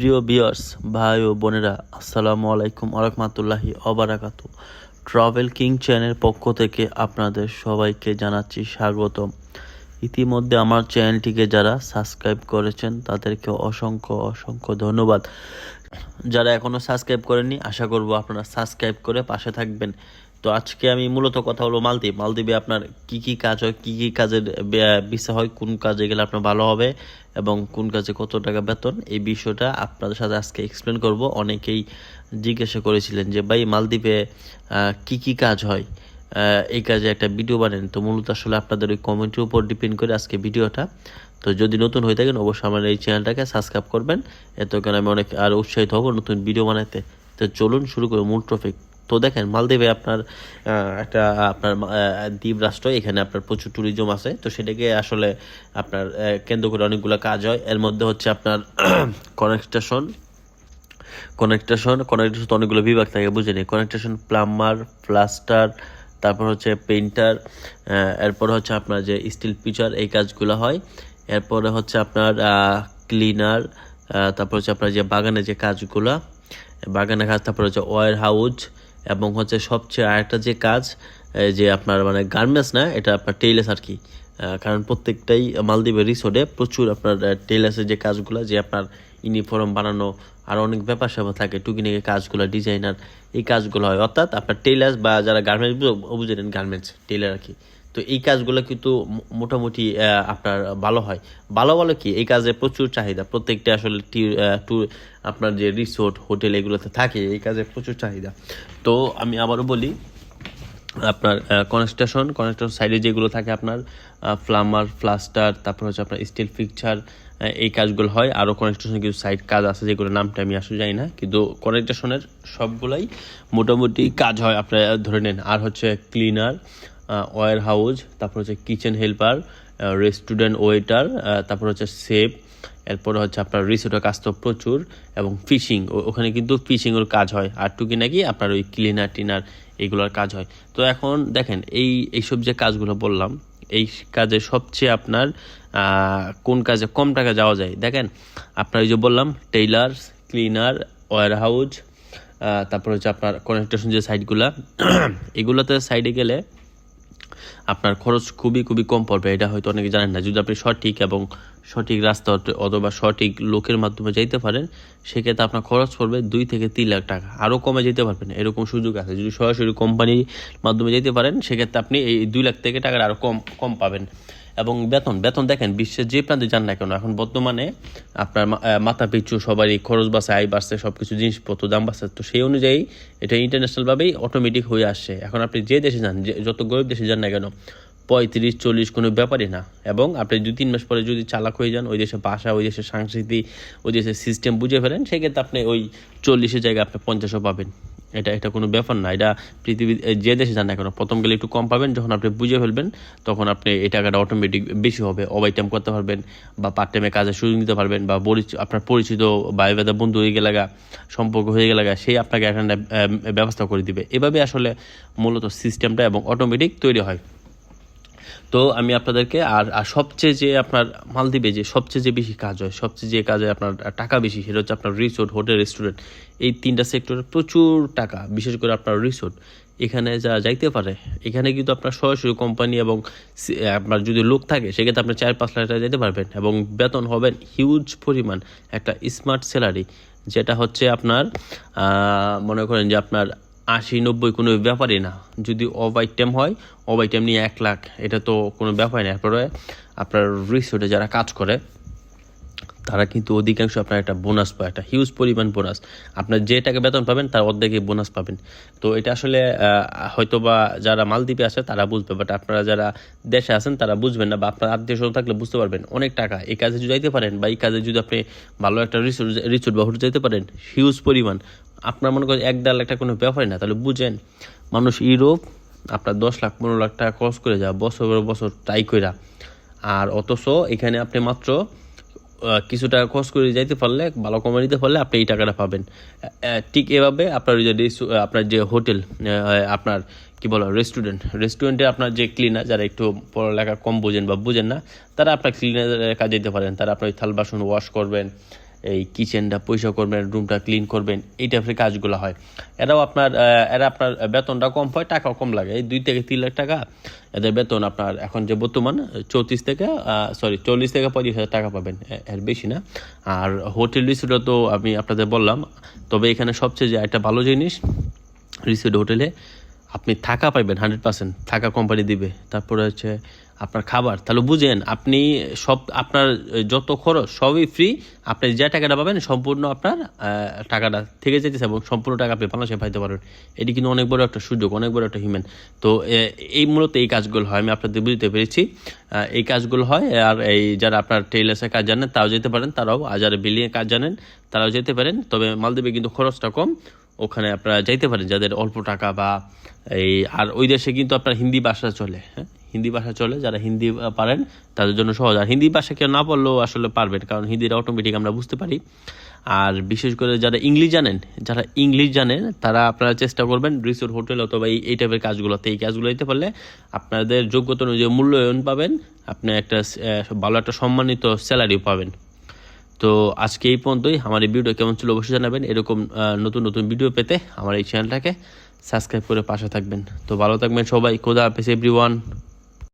প্রিয় বিয়ার্স ভাই ও বোনেরা, আসসালামু আলাইকুম আরহামতুল্লাহি অবারাকাতু ট্রাভেল কিং চ্যানেল পক্ষ থেকে আপনাদের সবাইকে জানাচ্ছি স্বাগতম। ইতিমধ্যে আমার চ্যানেলটিকে যারা সাবস্ক্রাইব করেছেন, তাদেরকে অসংখ্য অসংখ্য ধন্যবাদ। যারা এখনও সাবস্ক্রাইব করেননি, আশা করব আপনারা সাবস্ক্রাইব করে পাশে থাকবেন। তো আজকে আমি মূলত কথা হলো মালদ্বীপ। মালদ্বীপে আপনার কি কি কাজ হয়, কি কি কাজের বিষয় হয়, কোন কাজে গেলে আপনার ভালো হবে এবং কোন কাজে কত টাকা বেতন, এই বিষয়টা আপনাদের সাথে আজকে এক্সপ্লেন করব। অনেকেই জিজ্ঞাসা করেছিলেন যে, ভাই, মালদ্বীপে কি কি কাজ হয়? এই কাজে একটা ভিডিও বানেন তো মূলত আসলে আপনাদের ওই কমেন্টের উপর ডিপেন্ড করে আজকে ভিডিওটা তো যদি নতুন হয়ে থাকেন, অবশ্যই আমার এই চ্যানেলটাকে সাবস্ক্রাইব করবেন। এত কারণে আমি অনেক আর উৎসাহিত হব নতুন ভিডিও বানাতে তো চলুন শুরু করি মূল টপিক তো দেখেন, মালদ্বীপে আপনার একটা, আপনার দ্বীপ রাষ্ট্র, এখানে আপনার প্রচুর ট্যুরিজম আছে। তো সেটাকে আসলে আপনার কেন্দ্র করে অনেকগুলো কাজ হয়। এর মধ্যে হচ্ছে আপনার কনেকস্টেশন কনেকটেশন কনেকটেশন তো অনেকগুলো বিভাগ থাকে, বুঝেনি কনেকটেশন প্লাম্বার প্লাস্টার তারপর হচ্ছে পেইন্টার এরপর হচ্ছে আপনার যে স্টিল পিচার এই কাজগুলো হয়। এরপরে হচ্ছে আপনার ক্লিনার তারপর হচ্ছে আপনার যে বাগানে যে কাজগুলো বাগানে কাজ, তারপর হচ্ছে ওয়ার হাউস এবং হচ্ছে সবচেয়ে আরেকটা যে কাজ যে আপনার মানে গার্মেন্টস না, এটা আপনার টেইলার্স আর কি। কারণ প্রত্যেকটাই মালদ্বীপের রিসোর্টে প্রচুর আপনার টেইলার্সের যে কাজগুলো, যে আপনার ইউনিফর্ম বানানো, আর অনেক ব্যাপার স্যাপার থাকে টুকিনিকে কাজগুলো, ডিজাইনার, এই কাজগুলো হয়। অর্থাৎ আপনার টেইলার্স বা যারা গার্মেন্টস, বুঝে নেন গার্মেন্টস, টেইলার আর কি। তো এই কাজগুলো কিন্তু মোটামুটি আপনার ভালো হয়। ভালো ভালো কি, এই কাজে প্রচুর চাহিদা। প্রত্যেকটা আসলে ট্যুর আপনার যে রিসোর্ট, হোটেল এগুলোতে থাকে, এই কাজে প্রচুর চাহিদা। তো আমি আবারও বলি, আপনার কনস্ট্রাকশন কনস্ট্রাকশন সাইডে যেগুলো থাকে আপনার ফ্লামার প্লাস্টার তারপর হচ্ছে আপনার স্টিল পিকচার এই কাজগুলো হয়। আরও কনস্ট্রাকশন কিছু সাইড কাজ আছে যেগুলো নামটা আমি আসলে জানি না, কিন্তু কনস্ট্রাকশনের সবগুলাই মোটামুটি কাজ হয়। আপনার ধরে নেন, আর হচ্ছে ক্লিনার ওয়ার হাউস, তারপর হচ্ছে কিচেন হেল্পার রেস্টুরেন্ট ওয়েটার তারপর হচ্ছে সেফ এরপরে হচ্ছে আপনার রিসোর্টের কাজ তো প্রচুর, এবং ফিশিং ওখানে কিন্তু ফিশিংয়ের কাজ হয়। আর টুকি নাকি আপনার ওই ক্লিনার টিনার এইগুলোর কাজ হয়। তো এখন দেখেন, এই, এইসব যে কাজগুলো বললাম, এই কাজে সবচেয়ে আপনার কোন কাজে কম টাকা যাওয়া যায়? দেখেন, আপনার ওই যে বললাম টেইলার ক্লিনার, ওয়ার হাউস তারপর হচ্ছে আপনার কনস্ট্রাকশন যে সাইডগুলা এগুলোতে সাইডে গেলে আপনার খরচ খুবই খুবই কম পড়বে। এটা হয়তো অনেকে জানেন না। যদি আপনি সঠিক এবং সঠিক রাস্তা অথ- অথবা সঠিক লোকের মাধ্যমে যাইতে পারেন, সেক্ষেত্রে আপনার খরচ পড়বে দুই থেকে তিন লাখ টাকা। আরও কমে যেতে পারবেন, এরকম সুযোগ আছে। যদি সরাসরি কোম্পানির মাধ্যমে যেতে পারেন, সেক্ষেত্রে আপনি এই দুই লাখ থেকে টাকার আরও কম কম পাবেন। এবং বেতন। বেতন দেখেন, বিশ্বের যে প্রান্তে যান না কেন, এখন বর্তমানে আপনার মাথা পিছু সবারই খরচ বাড়ছে আয় বাড়ছে সব কিছু জিনিসপত্র, দাম বাড়ছে। তো সেই অনুযায়ী এটা ইন্টারন্যাশনালভাবেই অটোমেটিক হয়ে আসছে। এখন আপনি যে দেশে যান, যে, যত গরিব দেশে যান না কেন, পঁয়ত্রিশ, চল্লিশ কোনো ব্যাপারই না। এবং আপনি দু, তিন মাস পরে যদি চালাক হয়ে যান, ওই দেশের ভাষা, ওই দেশের সংস্কৃতি, ওই দেশের সিস্টেম বুঝে ফেলেন, সেক্ষেত্রে আপনি ওই চল্লিশের জায়গায় আপনি পঞ্চাশও পাবেন। এটা এটা কোনো ব্যাপার না। এটা পৃথিবী যে দেশে যান না কেন, প্রথম গেলে একটু কম পাবেন, যখন আপনি বুঝে ফেলবেন, তখন আপনি এই টাকাটা অটোমেটিক বেশি হবে ওভার টাইম করতে পারবেন, বা পার্ট টাইমে কাজে সুযোগ নিতে পারবেন, বা আপনার পরিচিত ভাই বেদা বন্ধু হয়ে গেলাগা, সম্পর্ক হয়ে গেলাগা, সেই আপনাকে একটা ব্যবস্থা করে দিবে। এভাবে আসলে মূলত সিস্টেমটা এবং অটোমেটিক তৈরি হয়। তো আমি আপনাদেরকে আর আর সবচেয়ে যে আপনার মালদ্বীপে যে সবচেয়ে যে বেশি কাজ হয়, সবচেয়ে যে কাজে আপনার টাকা বেশি, সেটা হচ্ছে আপনার রিসোর্ট হোটেল রেস্টুরেন্ট এই তিনটা সেক্টরে প্রচুর টাকা, বিশেষ করে আপনার রিসোর্ট এখানে যা যাইতে পারে, এখানে কিন্তু আপনার সরাসরি কোম্পানি এবং আপনার যদি লোক থাকে, সেক্ষেত্রে আপনি চার পাঁচ লাখ টাকা যেতে পারবেন এবং বেতন হবেন হিউজ পরিমাণ একটা স্মার্ট স্যালারি যেটা হচ্ছে আপনার মনে করেন যে আপনার আশি, নব্বই কোনো ব্যাপারই না। যদি অফ আইটেম হয় অফ আইটেম নিয়ে এক লাখ, এটা তো কোনো ব্যাপারই না। এরপরে আপনার রিসোর্টে যারা কাজ করে তারা কিন্তু অধিকাংশ আপনার একটা বোনাস পায়, একটা হিউজ পরিমাণ বোনাস আপনার যে টাকা বেতন পাবেন, তার অর্ধেকে বোনাস পাবেন। তো এটা আসলে হয়তো বা যারা মালদ্বীপে আছে, তারা বুঝবে। বাট আপনারা যারা দেশে আছেন, তারা বুঝবেন না। বা আপনার আত্মীয় স্বজন থাকলে বুঝতে পারবেন। অনেক টাকা এই কাজে যদি যাইতে পারেন, বা এই কাজে যদি আপনি ভালো একটা রিসোর্ট রিসোর্ট বা হোটেল যেতে পারেন হিউজ পরিমাণ। আপনার মনে করেন এক ডাল একটা কোনো ব্যাপারই না। তাহলে বুঝেন, মানুষ ইউরোপ, আপনার দশ লাখ, পনেরো লাখ টাকা খরচ করে যা বছর বছর ট্রাই কইরা। আর অথচ এখানে আপনি মাত্র কিছু টাকা খরচ করে যাইতে পারলে, ভালো কমে নিতে পারলে আপনি এই টাকাটা পাবেন। ঠিক এভাবে আপনার যে আপনার যে হোটেল আপনার কি বলো, রেস্টুরেন্ট, রেস্টুরেন্টে আপনার যে ক্লিনার যারা একটু পড়ালেখা কম বোঝেন বা বুঝেন না, তারা আপনার ক্লিনারের কাজে যেতে পারেন। তারা আপনার থাল বাসন ওয়াশ করবেন এই কিচেনটা পয়সা করবেন রুমটা ক্লিন করবেন, এই টাইপের কাজগুলো হয়। এরাও আপনার এরা আপনার বেতনটা কম হয়, টাকাও কম লাগে। এই দুই থেকে তিন লাখ টাকা, এদের বেতন আপনার এখন যে বর্তমান, চৌত্রিশ থেকে সরি চল্লিশ থেকে পঁয়ত্রিশ হাজার টাকা পাবেন এর বেশি না। আর হোটেল রিসোর্টও তো আমি আপনাদের বললাম, তবে এখানে সবচেয়ে যে একটা ভালো জিনিস রিসোর্ট হোটেলে আপনি থাকা পাইবেন হান্ড্রেড পার্সেন্ট থাকা কোম্পানি দিবে। তারপরে হচ্ছে আপনার খাবার। তাহলে বুঝেন, আপনি সব আপনার যত খরচ সবই ফ্রি আপনি যা টাকাটা পাবেন সম্পূর্ণ আপনার টাকাটা থেকে যেতেছে এবং সম্পূর্ণ টাকা আপনি বাংলাদেশে পাইতে পারবেন। এটি কিন্তু অনেক বড় একটা সুযোগ, অনেক বড় একটা হিউম্যান তো এই মূলত এই কাজগুলো হয়, আমি আপনাদের বুঝতে পেরেছি। এই কাজগুলো হয়, আর এই যারা আপনার টেইলার্সের কাজ জানেন, তারাও যেতে পারেন, তারাও আর যারা কাজ জানেন, তারাও যেতে পারেন। তবে মালদ্বীপে কিন্তু খরচটা কম, ওখানে আপনারা যাইতে পারেন, যাদের অল্প টাকা বা এই, আর ওই দেশে কিন্তু আপনার হিন্দি ভাষা চলে হ্যাঁ? হিন্দি ভাষা চলে, যারা হিন্দি পারেন, তাদের জন্য সহজ। আর হিন্দি ভাষা কেউ না পারলেও আসলে পারবেন, কারণ হিন্দিটা অটোমেটিক আমরা বুঝতে পারি। আর বিশেষ করে যারা ইংলিশ জানেন, যারা ইংলিশ জানেন, তারা আপনারা চেষ্টা করবেন রিসোর্ট হোটেল অথবা এই টাইপের কাজগুলোতে। এই কাজগুলো দিতে পারলে আপনাদের যোগ্যতা অনুযায়ী মূল্যায়ন পাবেন, আপনি একটা ভালো একটা সম্মানিত স্যালারিও পাবেন। তো আজকে এই পর্যন্তই। আমার এই ভিডিও কেমন ছিল অবশ্যই জানাবেন। এরকম নতুন নতুন ভিডিও পেতে আমার এই চ্যানেলটাকে সাবস্ক্রাইব করে পাশে থাকবেন। তো ভালো থাকবেন সবাই। খোদা হাফেজ এভরিওয়ান